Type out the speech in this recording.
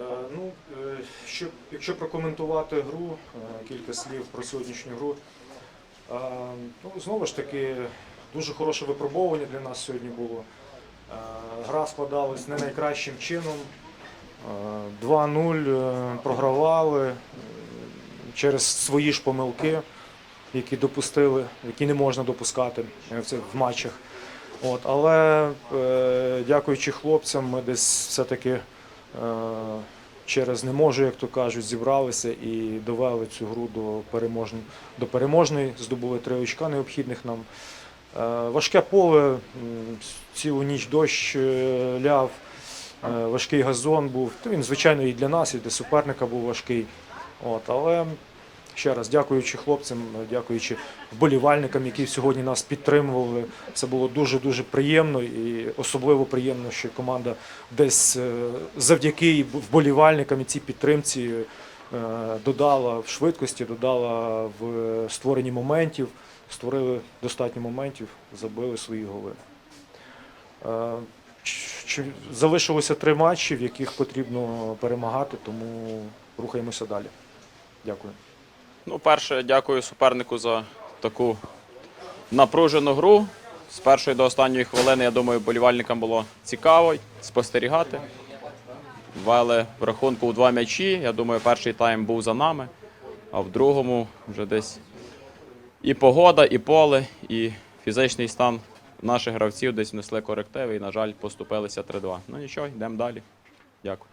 Е, Ну, е, щоб, якщо прокоментувати гру, е, кілька слів про сьогоднішню гру. Ну, знову ж таки, дуже хороше випробовування для нас сьогодні було. Гра складалась не найкращим чином. Е, 2-0 е, програвали через свої ж помилки, які допустили, які не можна допускати в матчах. От, але дякуючи хлопцям, ми десь все-таки через не можу, як то кажуть, зібралися і довели цю гру до, переможн... до переможної, здобули три очка необхідних нам. Е, важке поле, цілу ніч дощ е, ляв, е, важкий газон був. Він, звичайно, і для нас, і для суперника був важкий. От, але ще раз дякуючи хлопцям, дякуючи вболівальникам, які сьогодні нас підтримували. Це було дуже-дуже приємно і особливо приємно, що команда десь е, завдяки вболівальникам і цій підтримці е, додала в швидкості, додала в створенні моментів, створили достатньо моментів, забили свої голи. Е, Залишилося три матчі, в яких потрібно перемагати, тому рухаємося далі. Дякую. Ну, перше, дякую супернику за таку напружену гру. З першої до останньої хвилини, я думаю, болівальникам було цікаво спостерігати. Вели в рахунку у два м'ячі. Я думаю, перший тайм був за нами, а в другому вже десь і погода, і поле, і фізичний стан наших гравців десь внесли корективи і, на жаль, поступилися 3-2. Ну нічого, йдемо далі. Дякую.